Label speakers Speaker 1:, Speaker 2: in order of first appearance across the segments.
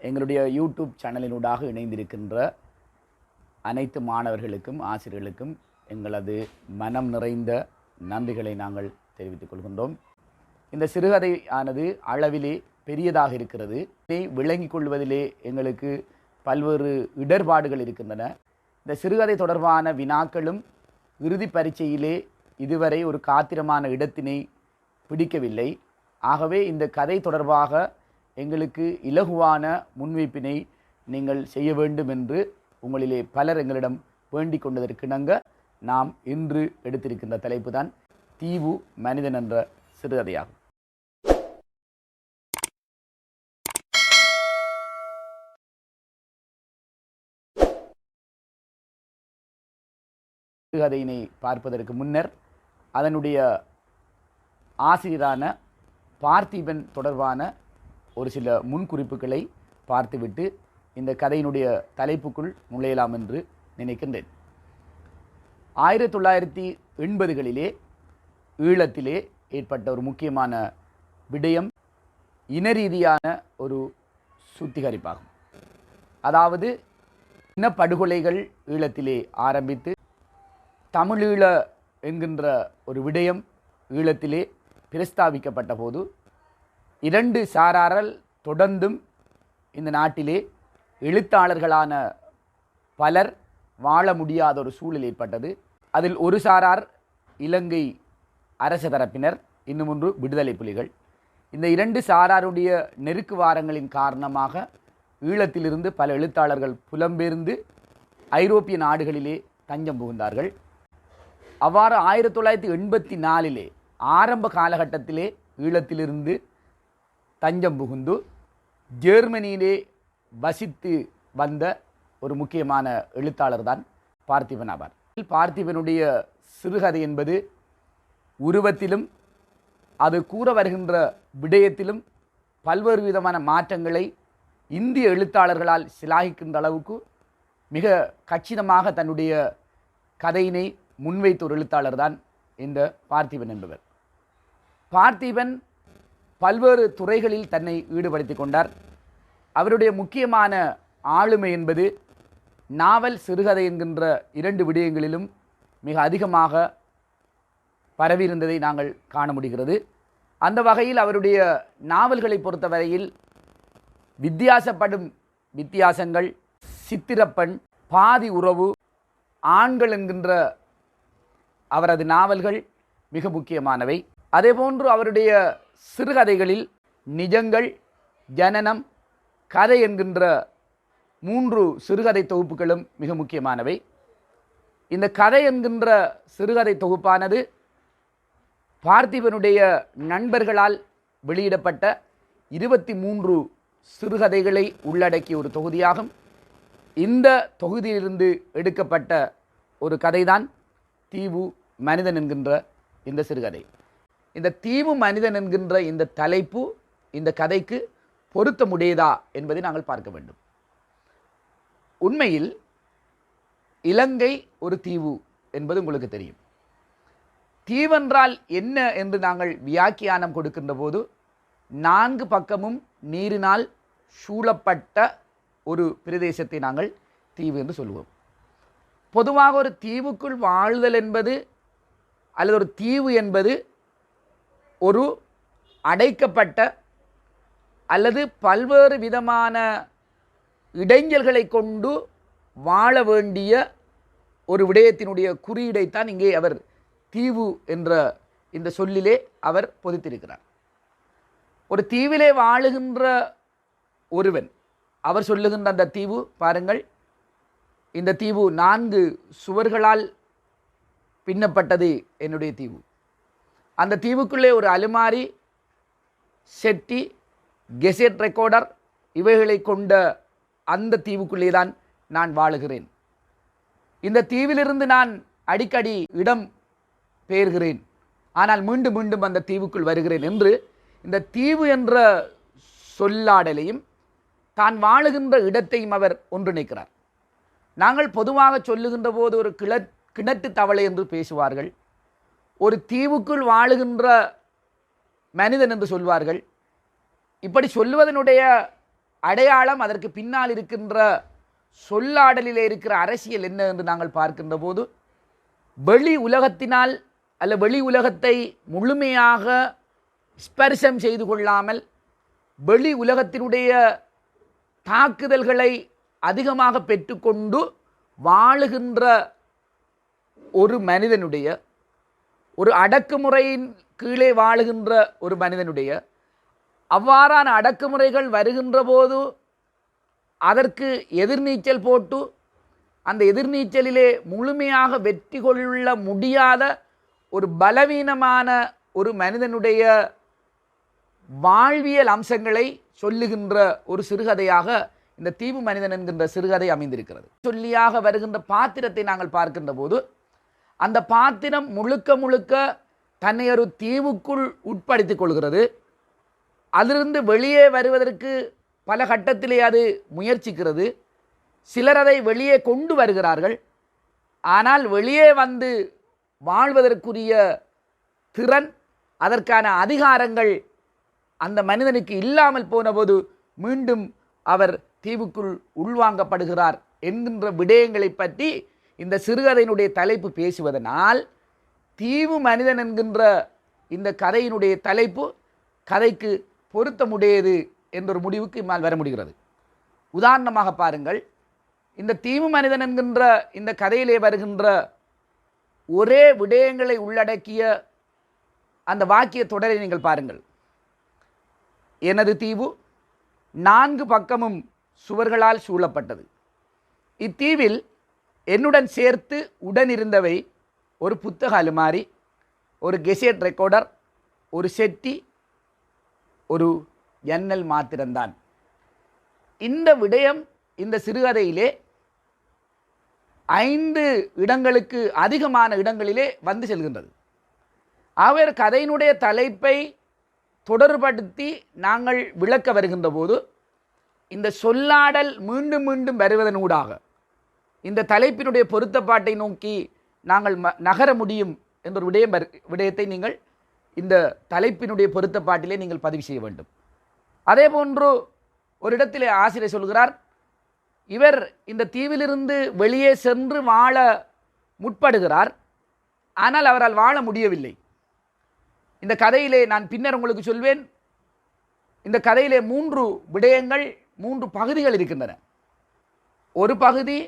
Speaker 1: எங்களுடைய யூடியூப் சேனலினூடாக இணைந்திருக்கின்ற அனைத்து மாணவர்களுக்கும் ஆசிரியர்களுக்கும் எங்களது மனம் நிறைந்த நன்றிகளை நாங்கள் தெரிவித்துக் கொள்கின்றோம். இந்த சிறுகதை ஆனது அளவிலே பெரியதாக இருக்கிறது. இதை விளங்கிக் கொள்வதிலே எங்களுக்கு பல்வேறு இடர்பாடுகள் இருக்கின்றன. இந்த சிறுகதை தொடர்பான வினாக்களும் இறுதி பரீட்சையிலே இதுவரை ஒரு காத்திரமான இடத்தினை பிடிக்கவில்லை. ஆகவே இந்த கதை தொடர்பாக எங்களுக்கு இலகுவான முன்வைப்பினை நீங்கள் செய்ய வேண்டும் என்று உங்களிலே பலர் எங்களிடம் வேண்டிக் கொண்டதற்கிணங்க நாம் இன்று எடுத்திருக்கின்ற தலைப்பு தான் தீவு மனிதன் என்ற சிறுகதையாகும். சிறுகதையினை பார்ப்பதற்கு முன்னர் அதனுடைய ஆசிரியரான பார்த்திபன் தொடர்பான ஒரு சில முன்குறிப்புகளை பார்த்துவிட்டு இந்த கதையினுடைய தலைப்புக்குள் நுழையலாம் என்று நினைக்கின்றேன். ஆயிரத்தி தொள்ளாயிரத்தி எண்பதுகளிலே ஈழத்திலே ஏற்பட்ட ஒரு முக்கியமான விடயம் இனரீதியான ஒரு சுத்திகரிப்பாகும். அதாவது இனப்படுகொலைகள் ஈழத்திலே ஆரம்பித்து தமிழீழ என்கின்ற ஒரு விடயம் ஈழத்திலே பிரஸ்தாபிக்கப்பட்ட போது இரண்டு சாராரல் தொடர்ந்தும் இந்த நாட்டிலே எழுத்தாளர்களான பலர் வாழ முடியாத ஒரு சூழல் ஏற்பட்டது. அதில் ஒரு சாரார் இலங்கை அரச தரப்பினர் இன்னும் ஒன்று விடுதலை புலிகள். இந்த இரண்டு சாராருடைய நெருக்கு வாரங்களின் காரணமாக ஈழத்திலிருந்து பல எழுத்தாளர்கள் புலம்பெயர்ந்து ஐரோப்பிய நாடுகளிலே தஞ்சம் புகுந்தார்கள். அவ்வாறு ஆயிரத்தி தொள்ளாயிரத்தி எண்பத்தி நாலிலே ஆரம்ப காலகட்டத்திலே ஈழத்திலிருந்து தஞ்சம் புகுந்து ஜெர்மனியிலே வசித்து வந்த ஒரு முக்கியமான எழுத்தாளர் தான் பார்த்திபன் ஆவார். பார்த்திபனுடைய சிறுகதை என்பது உருவத்திலும் அது கூற வருகின்ற விடயத்திலும் பல்வேறு விதமான மாற்றங்களை இந்திய எழுத்தாளர்களால் சிலாகிக்கின்ற அளவுக்கு மிக கச்சிதமாக தன்னுடைய கதையினை முன்வைத்த ஒரு எழுத்தாளர் தான் இந்த பார்த்திபன் என்பவர். பார்த்திபன் பல்வேறு துறைகளில் தன்னை ஈடுபடுத்தி கொண்டார். அவருடைய முக்கியமான ஆளுமை என்பது நாவல் சிறுகதை என்கின்ற இரண்டு விடயங்களிலும் மிக அதிகமாக பரவியிருந்ததை நாங்கள் காண முடிகிறது. அந்த வகையில் அவருடைய நாவல்களை பொறுத்தவரையில் வித்தியாசப்படும் வித்தியாசங்கள் சித்திரப்பண் பாதி உறவு ஆண்கள் என்கின்ற அவரது நாவல்கள் மிக முக்கியமானவை. அதேபோன்று அவருடைய சிறுகதைகளில் நிஜங்கள் ஜனனம் கதை என்கின்ற மூன்று சிறுகதை தொகுப்புகளும் மிக முக்கியமானவை. இந்த கதை என்கின்ற சிறுகதை தொகுப்பானது பார்த்திபனுடைய நண்பர்களால் வெளியிடப்பட்ட இருபத்தி மூன்று சிறுகதைகளை உள்ளடக்கிய ஒரு தொகுதியாகும். இந்த தொகுதியிலிருந்து எடுக்கப்பட்ட ஒரு கதைதான் தீவு மனிதன் என்கின்ற இந்த சிறுகதை. இந்த தீவு மனிதன் என்கின்ற இந்த தலைப்பு இந்த கதைக்கு பொருத்தமுடையதா என்பதை நாங்கள் பார்க்க வேண்டும். உண்மையில் இலங்கை ஒரு தீவு என்பது உங்களுக்கு தெரியும். தீவென்றால் என்ன என்று நாங்கள் வியாக்கியானம் கொடுக்கின்ற போது நான்கு பக்கமும் நீரினால் சூழப்பட்ட ஒரு பிரதேசத்தை நாங்கள் தீவு என்று சொல்லுவோம். பொதுவாக ஒரு தீவுக்குள் வாழ்தல் என்பது அல்லது ஒரு தீவு என்பது ஒரு அடைக்கப்பட்ட அல்லது பல்வேறு விதமான இடைஞ்சல்களை கொண்டு வாழ வேண்டிய ஒரு விடயத்தினுடைய குறியீடைத்தான் இங்கே அவர் தீவு என்ற இந்த சொல்லிலே அவர் பொதித்திருக்கிறார். ஒரு தீவிலே வாழுகின்ற ஒருவன் அவர் சொல்லுகின்ற அந்த தீவு பாருங்கள் இந்த தீவு நான்கு சுவர்களால் பின்னப்பட்டது என்னுடைய தீவு. அந்த தீவுக்குள்ளே ஒரு அலுமாரி செட்டி கெசெட் ரெக்கார்டர் இவைகளை கொண்ட அந்த தீவுக்குள்ளே தான் நான் வாழுகிறேன். இந்த தீவிலிருந்து நான் அடிக்கடி இடம் பெயர்கிறேன். ஆனால் மீண்டும் மீண்டும் அந்த தீவுக்குள் வருகிறேன் என்று இந்த தீவு என்ற சொல்லாடலையும் தான் வாழுகின்ற இடத்தையும் அவர் ஒன்றிணைக்கிறார். நாங்கள் பொதுவாக சொல்லுகின்ற போது ஒரு கிள கிணற்று தவளை என்று பேசுவார்கள். ஒரு தீவுக்குள் வாழுகின்ற மனிதன் என்று சொல்வார்கள். இப்படி சொல்லுவதனுடைய அடையாளம் அதற்கு பின்னால் இருக்கின்ற சொல்லாடலிலே இருக்கிற அரசியல் என்ன என்று நாங்கள் பார்க்கின்ற போது வெளி உலகத்தினால் அல்ல வெளி உலகத்தை முழுமையாக ஸ்பர்சம் செய்து கொள்ளாமல் வெளி உலகத்தினுடைய தாக்குதல்களை அதிகமாக பெற்றுக்கொண்டு வாழுகின்ற ஒரு மனிதனுடைய ஒரு அடக்குமுறையின் கீழே வாழுகின்ற ஒரு மனிதனுடைய அவ்வாறான அடக்குமுறைகள் வருகின்ற போது அதற்கு எதிர்நீச்சல் போட்டு அந்த எதிர்நீச்சலிலே முழுமையாக வெற்றி கொள்ள முடியாத ஒரு பலவீனமான ஒரு மனிதனுடைய வாழ்வியல் அம்சங்களை சொல்லுகின்ற ஒரு சிறுகதையாக இந்த தீவு மனிதன் என்கின்ற சிறுகதை அமைந்திருக்கிறது. சொல்லியாக வருகின்ற பாத்திரத்தை நாங்கள் பார்க்கின்ற போது அந்த பாத்திரம் முழுக்க முழுக்க தன்னை ஒரு தீவுக்குள் உட்படுத்திக் கொள்கிறது. அதிலிருந்து வெளியே வருவதற்கு பல கட்டத்திலே அது முயற்சிக்கிறது. சிலர் அதை வெளியே கொண்டு வருகிறார்கள். ஆனால் வெளியே வந்து வாழ்வதற்குரிய திறன் அதற்கான அதிகாரங்கள் அந்த மனிதனுக்கு இல்லாமல் போனபோது மீண்டும் அவர் தீவுக்குள் உள்வாங்கப்படுகிறார் என்கின்ற விடயங்களை பற்றி இந்த சிறுகதையினுடைய தலைப்பு பேசுவதனால் தீவு மனிதன் என்கின்ற இந்த கதையினுடைய தலைப்பு கதைக்கு பொருத்தமுடையது என்ற ஒரு முடிவுக்கு இம்மால் வர முடிகிறது. உதாரணமாக பாருங்கள். இந்த தீவு மனிதன் என்கின்ற இந்த கதையிலே வருகின்ற ஒரே விடயங்களை உள்ளடக்கிய அந்த வாக்கிய தொடரை நீங்கள் பாருங்கள். எனது தீவு நான்கு பக்கமும் சுவர்களால் சூழப்பட்டது. இத்தீவில் என்னுடன் சேர்த்து உடனிருந்தவை ஒரு புத்தக அலுமாரி ஒரு கெசேட் ரெக்கார்டர் ஒரு செட்டி ஒரு ஜன்னல் மாத்திரம்தான். இந்த விடயம் இந்த சிறுகதையிலே ஐந்து இடங்களுக்கு அதிகமான இடங்களிலே வந்து செல்கின்றது. அவர் கதையினுடைய தலைப்பை தொடர்படுத்தி நாங்கள் விளக்க வருகின்ற போது இந்த சொல்லாடல் மீண்டும் மீண்டும் வருவதனூடாக இந்த தலைப்பினுடைய பொருத்தப்பாட்டை நோக்கி நாங்கள் ம நகர முடியும் என்ற ஒரு விடயம் விடயத்தை நீங்கள் இந்த தலைப்பினுடைய பொருத்தப்பாட்டிலே நீங்கள் பதிவு செய்ய வேண்டும். அதே போன்று ஒரு இடத்திலே ஆசிரியர் சொல்கிறார் இவர் இந்த தீவிலிருந்து வெளியே சென்று வாழ முற்படுகிறார் ஆனால் அவரால் வாழ முடியவில்லை. இந்த கதையிலே நான் பின்னர் உங்களுக்கு சொல்வேன் இந்த கதையிலே மூன்று விடயங்கள் மூன்று பகுதிகள் இருக்கின்றன. ஒரு பகுதி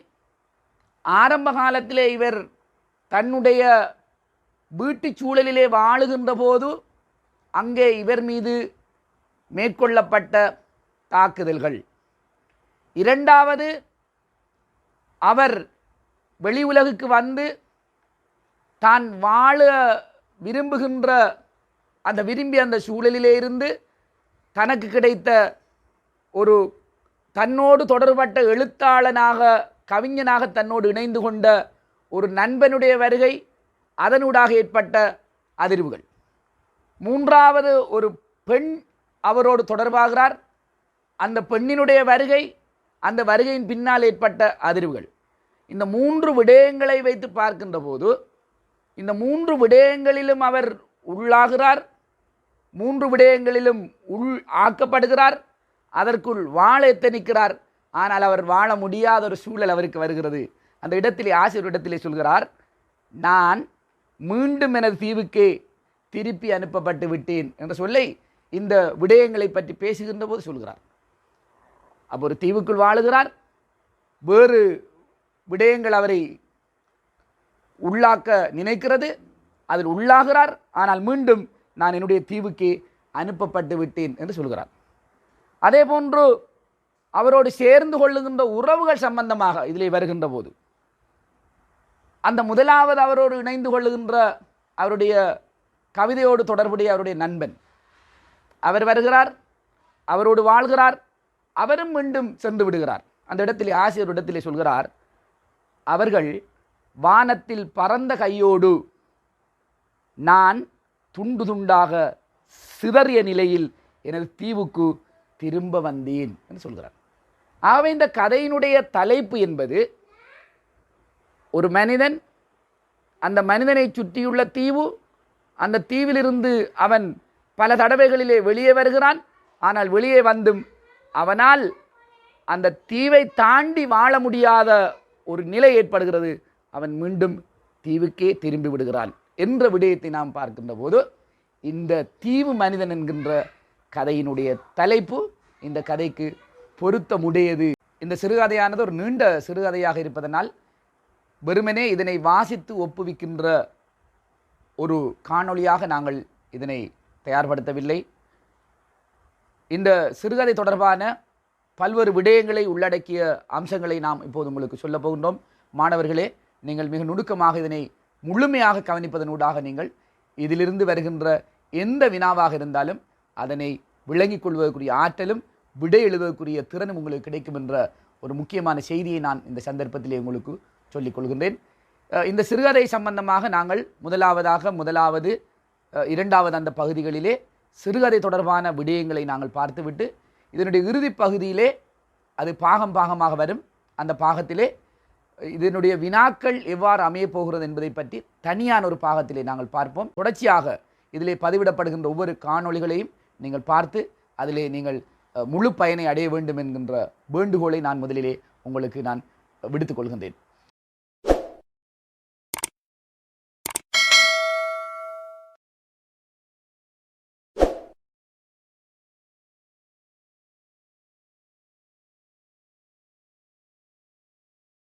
Speaker 1: ஆரம்ப காலத்திலே இவர் தன்னுடைய வீட்டுச் சூழலிலே வாழுகின்ற போது அங்கே இவர் மீது மேற்கொள்ளப்பட்ட தாக்குதல்கள். இரண்டாவது அவர் வெளி உலகுக்கு வந்து தான் வாழ விரும்புகின்ற அந்த விரும்பிய அந்த சூழலிலே இருந்து தனக்கு கிடைத்த ஒரு தன்னோடு தொடர்பட்ட எழுத்தாளனாக கவிஞனாக தன்னோடு இணைந்து கொண்ட ஒரு நண்பனுடைய வருகை அதனூடாக ஏற்பட்ட அதிர்வுகள். மூன்றாவது ஒரு பெண் அவரோடு தொடர்பாகிறார். அந்த பெண்ணினுடைய வருகை அந்த வருகையின் பின்னால் ஏற்பட்ட அதிர்வுகள். இந்த மூன்று விடயங்களை வைத்து பார்க்கின்ற போது இந்த மூன்று விடயங்களிலும் அவர் உள்ளாகிறார். மூன்று விடயங்களிலும் உள் ஆக்கப்படுகிறார். அதற்குள் வாழ எத்தனிக்கிறார் ஆனால் அவர் வாழ முடியாத ஒரு சூழல் அவருக்கு வருகிறது. அந்த இடத்திலே ஆசிரியர் இடத்திலே சொல்கிறார் நான் மீண்டும் எனது தீவுக்கே திருப்பி அனுப்பப்பட்டு விட்டேன் என்ற சொல்லை இந்த விடயங்களை பற்றி பேசுகின்ற போது சொல்கிறார். அப்போ ஒரு தீவுக்குள் வாழுகிறார். வேறு விடயங்கள் அவரை உள்ளாக்க நினைக்கிறது. அதில் உள்ளாகிறார். ஆனால் மீண்டும் நான் என்னுடைய தீவுக்கு அனுப்பப்பட்டு விட்டேன் என்று சொல்கிறார். அதே போன்று அவரோடு சேர்ந்து கொள்ளுகின்ற உறவுகள் சம்பந்தமாக இதிலே வருகின்ற போது அந்த முதலாவது அவரோடு இணைந்து கொள்ளுகின்ற அவருடைய கவிதையோடு தொடர்புடைய அவருடைய நண்பன். அவர் வருகிறார் அவரோடு வாழ்கிறார் அவரும் மீண்டும் சென்று விடுகிறார். அந்த இடத்திலே ஆசிரியர் இடத்திலே சொல்கிறார் அவர்கள் வானத்தில் பறந்த கையோடு நான் துண்டு துண்டாக சிதறிய நிலையில் எனது தீவுக்கு திரும்ப வந்தேன் என்று சொல்கிறார். ஆக இந்த கதையினுடைய தலைப்பு என்பது ஒரு மனிதன் அந்த மனிதனை சுற்றியுள்ள தீவு அந்த தீவிலிருந்து அவன் பல தடவைகளிலே வெளியே வருகிறான். ஆனால் வெளியே வந்தும் அவனால் அந்த தீவை தாண்டி வாழ முடியாத ஒரு நிலை ஏற்படுகிறது. அவன் மீண்டும் தீவுக்கே திரும்பி விடுகிறான் என்ற விடயத்தை நாம் பார்க்கின்ற போது இந்த தீவு மனிதன் என்கின்ற கதையினுடைய தலைப்பு இந்த கதைக்கு பொருத்தமுடையது. இந்த சிறுகதையானது ஒரு நீண்ட சிறுகதையாக இருப்பதனால் வெறுமனே இதனை வாசித்து ஒப்புவிக்கின்ற ஒரு காணொளியாக நாங்கள் இதனை தயார்படுத்தவில்லை. இந்த சிறுகதை தொடர்பான பல்வேறு விடயங்களை உள்ளடக்கிய அம்சங்களை நாம் இப்போது உங்களுக்கு சொல்லப் போகின்றோம். மாணவர்களே நீங்கள் மிக நுணுக்கமாக இதனை முழுமையாக கவனிப்பதனூடாக நீங்கள் இதிலிருந்து வருகின்ற எந்த வினாவாக இருந்தாலும் அதனை விளங்கிக் கொள்வதற்குரிய ஆற்றலும் விடை எழுதுவதற்குரிய திறனும் உங்களுக்கு கிடைக்கும் என்ற ஒரு முக்கியமான செய்தியை நான் இந்த சந்தர்ப்பத்திலே உங்களுக்கு சொல்லிக் கொள்கின்றேன். இந்த சிறுகதை சம்பந்தமாக நாங்கள் முதலாவதாக முதலாவது இரண்டாவது அந்த பகுதிகளிலே சிறுகதை தொடர்பான விடயங்களை நாங்கள் பார்த்துவிட்டு இதனுடைய இறுதி பகுதியிலே அது பாகம் பாகமாக வரும். அந்த பாகத்திலே இதனுடைய வினாக்கள் எவ்வாறு அமையப் போகிறது என்பதை பற்றி தனியான ஒரு பாகத்திலே நாங்கள் பார்ப்போம். தொடர்ச்சியாக இதிலே பதிவிடப்படுகின்ற ஒவ்வொரு காணொளிகளையும் நீங்கள் பார்த்து அதிலே நீங்கள் முழு பயனை அடைய வேண்டும் என்கின்ற வேண்டுகோளை நான் முதலிலே உங்களுக்கு நான் விடுத்துக் கொள்கின்றேன்.